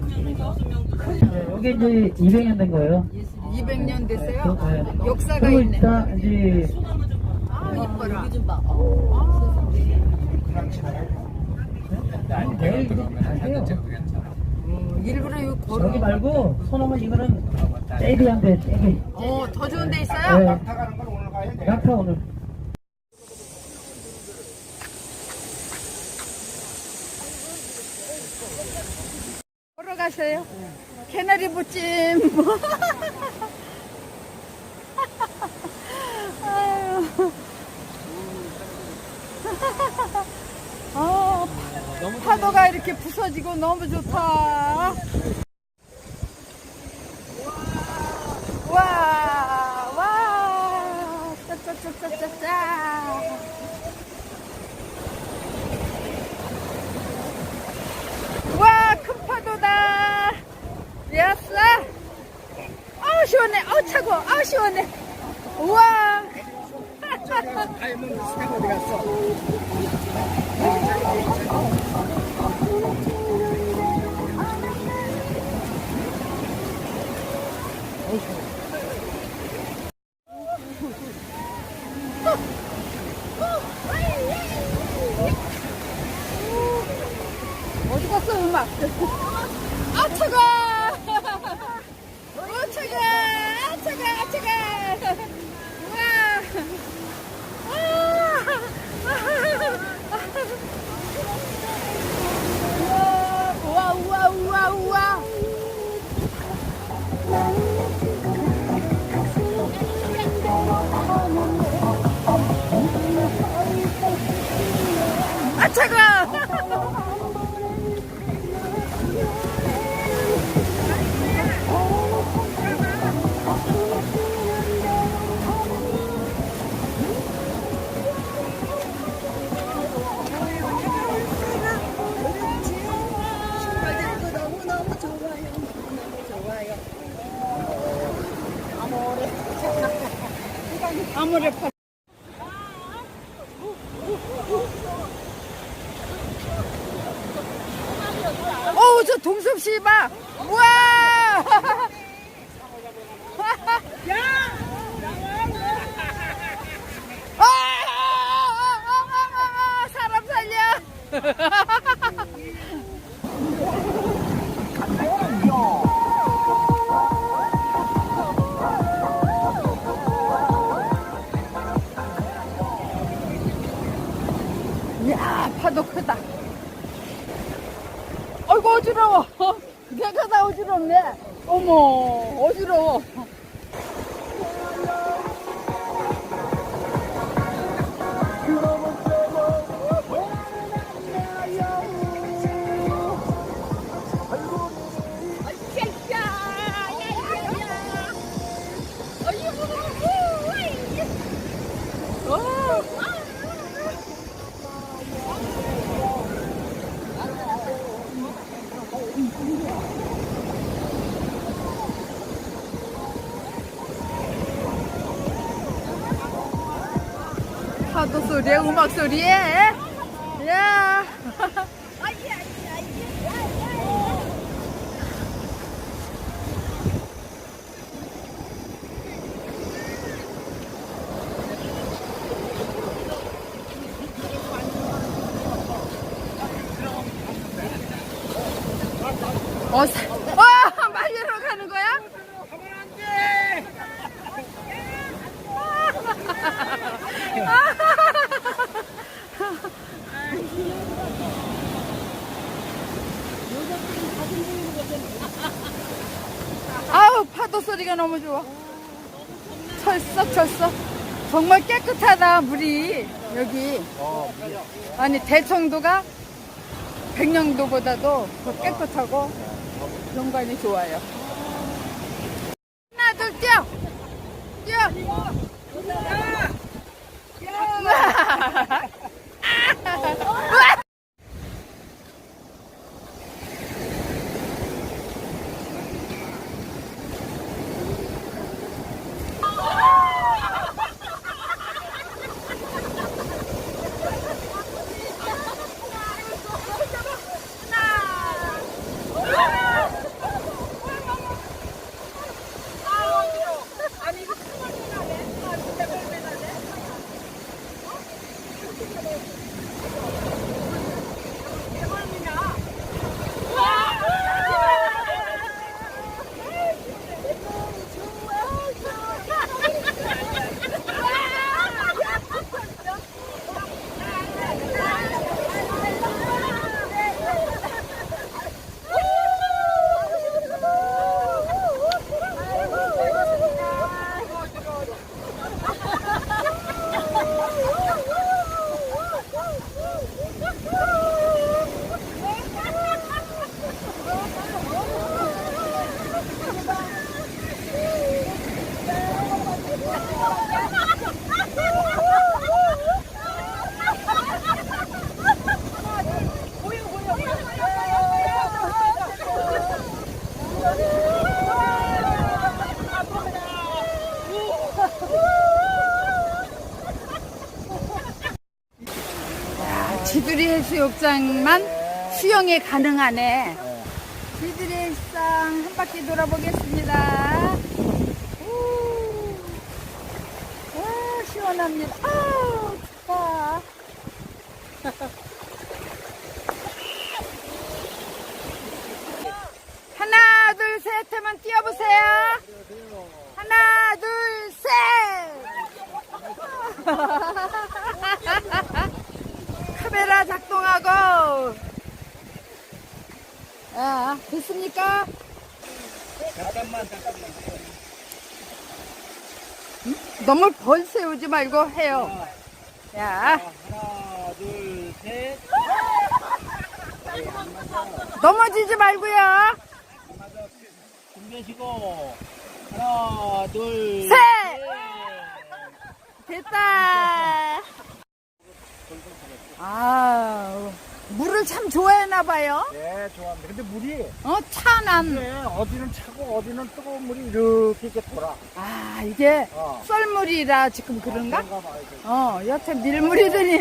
네, 여기 이제 200년 된 거예요. 200년 됐어요? 네. 역사가 그리고 있네. 일단 이제 아, 이뻐라. 내일 가세요. 음, 일부러 이거 여기 걸어. 말고 손오면 이거는 떼비한데 떼비. 어, 더 좋은 데 있어요? 네. 약타 오늘. 가세요. 개나리 부찜. 아유. 어, 파도가 이렇게 부서지고 너무 좋다. 와, 와, 짜짜짜짜짜짜. 와, 큰 파도다. 야싸. 아우, 시원해. 아우, 차고. 아우, 시원해. 우와. 어디 갔어, 음악? 아, 차가! 어, 차가! 아, 차가! 아, 차가! 우와! 우와, 우와, 우와, 우와! 아, 차가! 아 어지러워 내가 다 어지럽네. 어머 어지러워 파도 소리에 음악 소리에 야. 어, 사, 와, 말리러 가는 거야? 아우 파도 소리가 너무 좋아. 철썩 철썩. 정말 깨끗하다 물이 여기. 아니 대청도가 백령도보다도 더 깨끗하고 경관이 좋아요. 해수욕장만 수영이 가능하네. 네. 지드리 일상 한 바퀴 돌아보겠습니다. 우. 와, 시원합니다. 아, 좋다. 하나, 둘, 셋 하면 뛰어보세요. 하나, 둘, 셋! 카메라 작동하고. 아, 됐습니까? 잠깐만, 잠깐만. 너무 벌 세우지 말고 해요. 야, 하나, 둘, 셋. 넘어지지 말고요. 준비하시고. 하나, 둘, 셋! 됐다. 아, 물을 참 좋아하나 봐요. 네, 좋아합니다. 근데 물이 어, 찬한. 네, 어디는 차고 어디는 뜨거운 물이 이렇게 이렇게 돌아. 아, 이게 어. 썰물이라 지금 그런가? 그런가 봐요. 이거. 어, 여태 밀물이더니.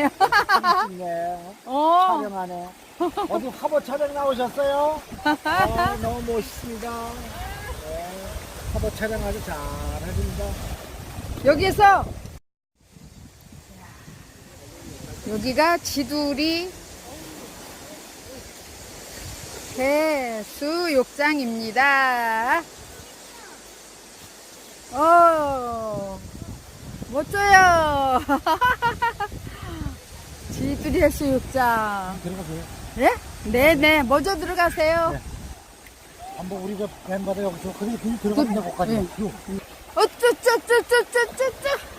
네. 어, 촬영하네. 어디 화보 촬영 나오셨어요? 어, 너무 멋있습니다. 네. 화보 촬영 아주 잘 하십니다. 여기서 여기가 지두리 해수욕장입니다. 어, 멋져요. 지두리 해수욕장. 들어가세요. 예? 네네, 먼저 들어가세요. 한번 우리 저 멤버들 여기서 그렇게 그 들어갑니다, 거기까지. 네. 요. 어쭈쭈쭈쭈쭈쭈쭈.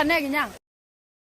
올라가네, 그냥.